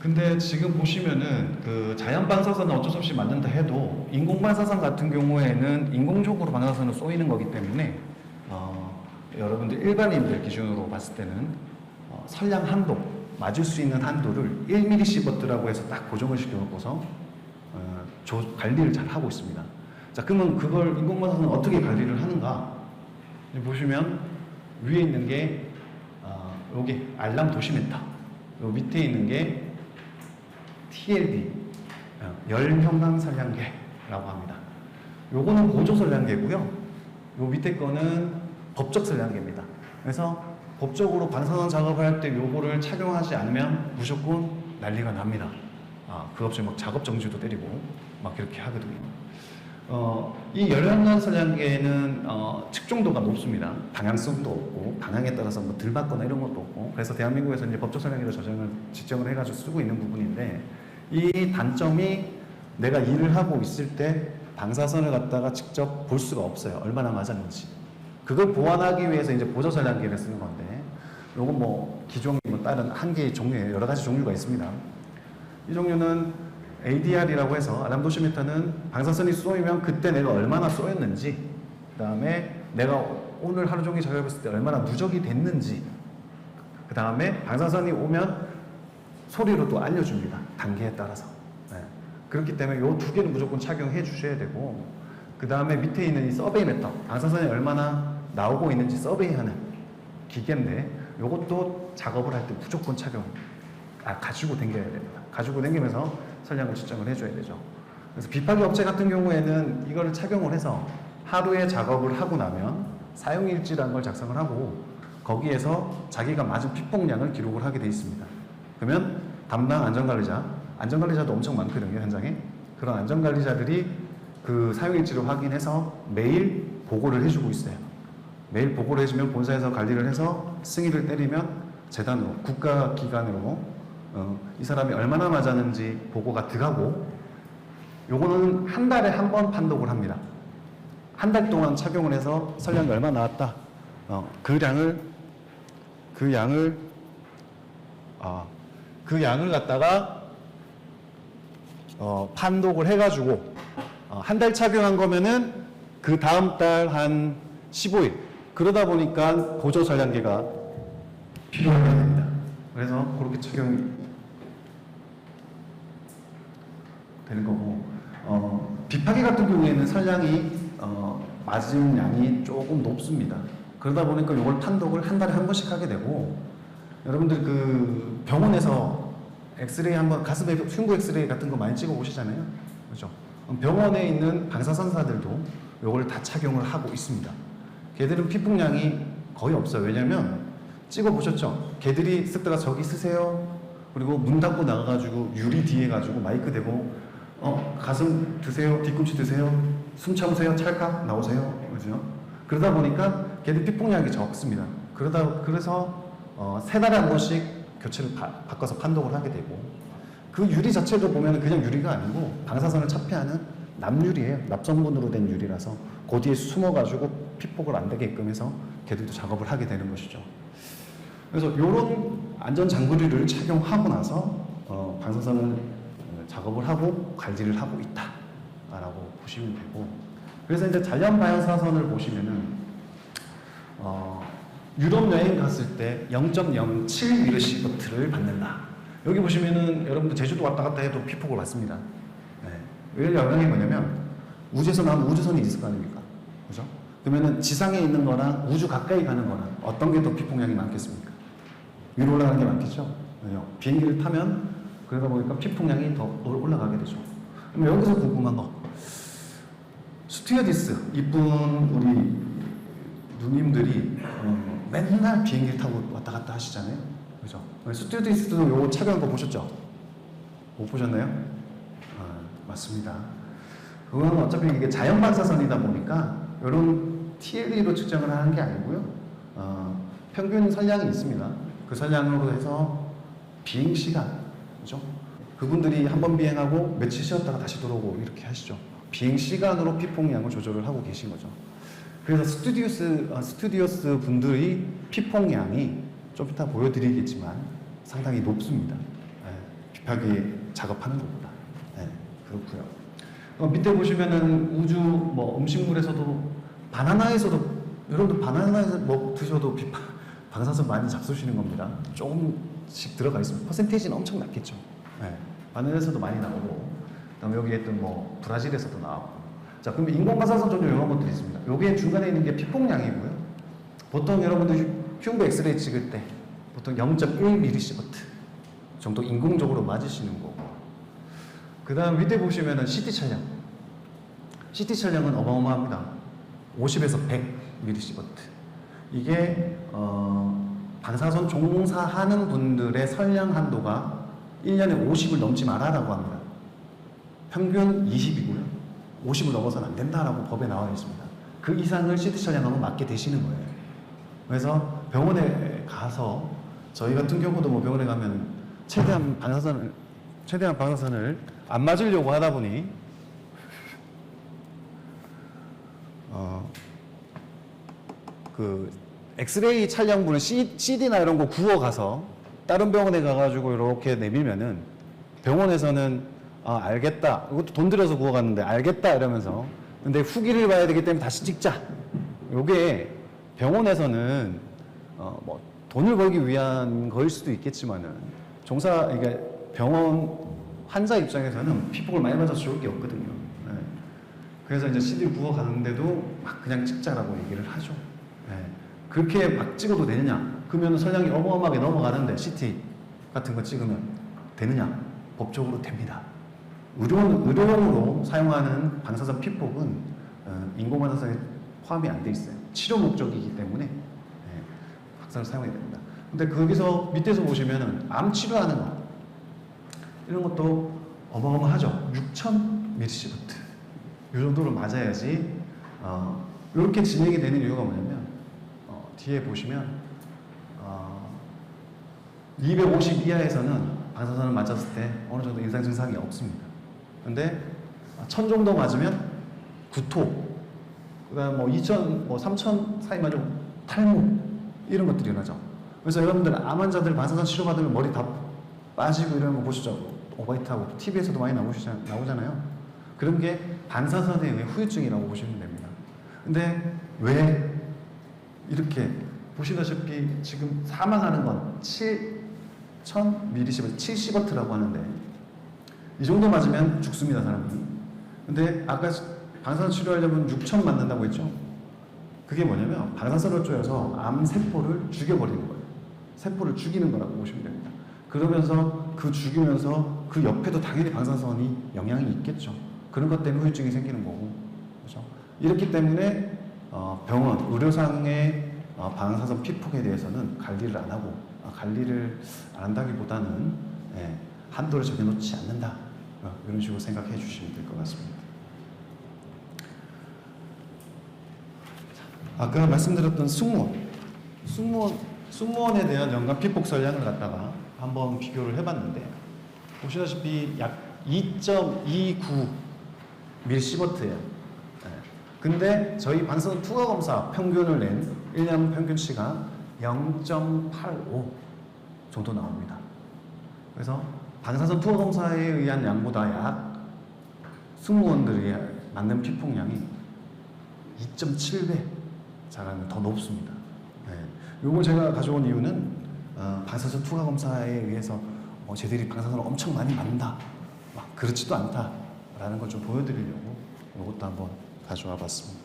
근데 지금 보시면은 그 자연 반사선은 어쩔 수 없이 맞는다 해도 인공 반사선 같은 경우에는 인공적으로 반사선을 쏘이는 거기 때문에 어, 여러분들 일반인들 기준으로 봤을 때는 어, 선량 한도 맞을 수 있는 한도를 1mm 시버트라고 해서 딱 고정을 시켜놓고서 어, 조- 관리를 잘 하고 있습니다. 자 그러면 그걸 인공 반사선은 어떻게 관리를 하는가? 보시면 위에 있는 게 어, 여기 알람 도시멘터 요 밑에 있는 게 TLD 어, 열형광 선량계라고 합니다. 요거는 보조 선량계고요. 요 밑에 거는 법적 선량계입니다. 그래서 법적으로 반사선 작업을 할 때 요거를 착용하지 않으면 무조건 난리가 납니다. 아, 그 없이 막 작업 정지도 때리고 막 이렇게 하거든요. 어, 이 열형광 선량계는 어, 측정도가 높습니다. 방향성도 없고 방향에 따라서 뭐 들받거나 이런 것도 없고 그래서 대한민국에서 이제 법적 선량계로 저장을 지정을 해가지고 쓰고 있는 부분인데 이 단점이 내가 일을 하고 있을 때 방사선을 갖다가 직접 볼 수가 없어요. 얼마나 맞았는지. 그걸 보완하기 위해서 이제 보조 선량계를 쓰는 건데 요건 뭐 기종이 뭐 다른 한 개의 종류예요. 여러 가지 종류가 있습니다. 이 종류는 ADR이라고 해서 아람 도시미터는 방사선이 쏘이면 그때 내가 얼마나 쏘였는지 그 다음에 내가 오늘 하루 종일 작업했을 때 얼마나 누적이 됐는지 그 다음에 방사선이 오면 소리로 또 알려줍니다 단계에 따라서 네. 그렇기 때문에 이 두 개는 무조건 착용해 주셔야 되고 그 다음에 밑에 있는 이 서베이 메터 방사선이 얼마나 나오고 있는지 서베이하는 기계인데 이것도 작업을 할 때 무조건 착용 아, 가지고 댕겨야 됩니다. 가지고 댕기면서 선량을 측정을 해줘야 되죠. 그래서 비파기 업체 같은 경우에는 이거를 착용을 해서 하루에 작업을 하고 나면 사용일지라는 걸 작성을 하고 거기에서 자기가 맞은 피폭량을 기록을 하게 돼 있습니다. 그러면 담당 안전관리자, 안전관리자도 엄청 많거든요, 현장에. 그런 안전관리자들이 그 사용일지를 확인해서 매일 보고를 해주고 있어요. 매일 보고를 해주면 본사에서 관리를 해서 승인을 때리면 재단으로, 국가기관으로 어, 이 사람이 얼마나 맞았는지 보고가 들어가고 요거는 한 달에 한 번 판독을 합니다. 한 달 동안 착용을 해서 설량이 얼마 나왔다. 어, 그 양을 그 양을 아, 그 양을 갖다가 어, 판독을 해가지고 어, 한달 착용한 거면은 그 다음 달 한 15일 그러다 보니까 보조 설량계가 필요하게 됩니다. 그래서 그렇게 착용이 되는 거고 어, 비파기 같은 경우에는 설량이 어, 맞은 양이 조금 높습니다. 그러다 보니까 이걸 판독을 한 달에 한 번씩 하게 되고 여러분들 그 병원에서 엑스레이 한번 가슴에 흉부 엑스레이 같은 거 많이 찍어 보시잖아요. 그렇죠? 병원에 있는 방사선사들도 이걸 다 착용을 하고 있습니다. 걔들은 피폭량이 거의 없어요. 왜냐면 찍어 보셨죠? 걔들이 쓱 들어가 저기 쓰세요. 그리고 문 닫고 나가가지고 유리 뒤에 가지고 마이크 대고 어 가슴 드세요, 뒤꿈치 드세요, 숨 참으세요, 찰칵 나오세요, 그죠? 그러다 보니까 걔들 피폭량이 적습니다. 그러다 그래서 어, 세 달에 한 번씩 교체를 바, 바꿔서 판독을 하게 되고 그 유리 자체도 보면 그냥 유리가 아니고 방사선을 차폐하는 납유리예요. 납성분으로 된 유리라서 그 뒤에 숨어가지고 피폭을 안 되게끔 해서 걔들도 작업을 하게 되는 것이죠. 그래서 이런 안전 장구리를 착용하고 나서 어, 방사선을 어, 작업을 하고 관리를 하고 있다라고 보시면 되고 그래서 이제 잔량 방사선을 보시면은 어, 유럽 여행 갔을 때 0.07 미르시버트를 받는다. 여기 보시면은 여러분들 제주도 왔다 갔다 해도 피폭을 받습니다. 네. 왜 영향이 뭐냐면 우주에서 나온 우주선이 있을 거 아닙니까? 그죠? 그러면은 지상에 있는 거나 우주 가까이 가는 거나 어떤 게 더 피폭량이 많겠습니까? 위로 올라가는 게 많겠죠? 왜요? 비행기를 타면 그러다 보니까 피폭량이 더 올라가게 되죠. 그럼 여기서 궁금한 거. 스튜어디스, 이쁜 우리 누님들이 어, 맨날 비행기를 타고 왔다 갔다 하시잖아요. 그죠? 스튜어디스도 요거 착용한 거 보셨죠? 못 보셨나요? 아, 맞습니다. 그건 어차피 이게 자연 반사선이다 보니까 이런 TLE로 측정을 하는 게 아니고요. 어, 평균 선량이 있습니다. 그 선량으로 해서 비행 시간, 그죠? 그분들이 한 번 비행하고 며칠 쉬었다가 다시 들어오고 이렇게 하시죠. 비행 시간으로 피폭량을 조절을 하고 계신 거죠. 그래서 스튜디오스 아, 스튜디오스 분들이 피폭량이 좀 이따 보여드리겠지만 상당히 높습니다. 예, 딥하게 작업하는 것보다. 네, 그렇고요. 어, 밑에 보시면은 우주 뭐 음식물에서도 바나나에서도 여러분들 바나나에서 뭐 드셔도 비- 방사선 많이 잡수시는 겁니다. 조금씩 들어가 있습니다. 퍼센테이지는 엄청 낮겠죠. 네, 바나나에서도 많이 나오고, 그다음 여기에 또 뭐 브라질에서도 나오고. 자, 그럼 인공 방사선 전혀 이런 것들이 있습니다. 여기에 중간에 있는 게 피폭량이고요. 보통 여러분들 흉부 엑스레이 찍을 때 보통 0.1mSv 정도 인공적으로 맞으시는 거고. 그 다음 밑에 보시면은 CT 촬영. CT 촬영은 어마어마합니다. 50에서 100mSv. 이게 어, 방사선 종사하는 분들의 선량 한도가 1년에 50을 넘지 말아라고 합니다. 평균 20이고요. 50을 넘어서는 안 된다라고 법에 나와 있습니다. 그 이상을 CT 촬영하면 맞게 되시는 거예요. 그래서 병원에 가서 저희 같은 경우도 뭐 병원에 가면 최대한 방사선을 최대한 방사선을 안 맞으려고 하다 보니 어그 엑스레이 C, CD나 이런 거 구워 가서 다른 병원에 가가지고 이렇게 내밀면은 병원에서는 아 알겠다 이것도 돈 들여서 구워 갔는데 알겠다 이러면서 근데 후기를 봐야 되기 때문에 다시 찍자 요게 병원에서는 어 뭐 돈을 벌기 위한 거일 수도 있겠지만은 종사 이게 병원 환자 입장에서는 피폭을 많이 맞아서 좋을 게 없거든요. 네. 그래서 이제 CD 구워 가는데도 막 그냥 찍자라고 얘기를 하죠. 네. 그렇게 막 찍어도 되느냐? 그러면 선량이 어마어마하게 넘어가는데 CT 같은 거 찍으면 되느냐? 법적으로 됩니다. 의료원, 의료용으로 사용하는 방사선 피폭은 어, 인공 방사선에 포함이 안 돼 있어요. 치료 목적이기 때문에 네, 방사선을 사용해야 됩니다. 근데 거기서 밑에서 보시면은 암 치료하는 거 이런 것도 어마어마하죠. 6천 mSv 이 정도로 맞아야지 어, 이렇게 진행이 되는 이유가 뭐냐면 어, 뒤에 보시면 어, 250 이하에서는 방사선을 맞았을 때 어느 정도 인상 증상이 없습니다. 근데 1000 정도 맞으면 구토, 그다음 뭐 2000, 뭐3000 사이 맞으면 탈모 이런 것들이 일어나죠. 그래서 여러분들 암 환자들 방사선 치료 받으면 머리 다 빠지고 이런 거 보시죠. 오바이트하고 TV에서도 많이 나오잖아요. 그런 게 반사선에 의해 후유증이라고 보시면 됩니다. 근데 왜 이렇게 보시다시피 지금 사망하는 건 7,000 mSv, 70W라고 하는데 이 정도 맞으면 죽습니다, 사람이. 근데 아까 방사선 치료하려면 6천 맞는다고 했죠? 그게 뭐냐면 방사선을 쪼여서 암 세포를 죽여버리는 거예요. 세포를 죽이는 거라고 보시면 됩니다. 그러면서 그 죽이면서 그 옆에도 당연히 방사선이 영향이 있겠죠. 그런 것 때문에 후유증이 생기는 거고, 그렇죠? 이렇기 때문에 어, 병원 의료상의 어, 방사선 피폭에 대해서는 관리를 안 하고 아, 관리를 안 한다기보다는 예, 한도를 정해놓지 않는다 어, 이런 식으로 생각해 주시면 될 것 같습니다. 아까 말씀드렸던 승무원, 승무원, 승무원에 대한 연간 피폭 설량을 갖다가 한번 비교를 해봤는데 보시다시피 약 2.29 밀시버트예요. 네. 근데 저희 방사선 투과 검사 평균을 낸 1년 평균치가 0.85 정도 나옵니다. 그래서 방사선 투하 검사에 의한 양보다 약 승무원들이 맞는 피폭량이 2.7배 자라는 더 높습니다. 네. 요걸 제가 가져온 이유는 어, 방사선 투하 검사에 의해서 어, 쟤들이 방사선을 엄청 많이 맞는다. 막 그렇지도 않다라는 걸 좀 보여드리려고 이것도 한번 가져와 봤습니다.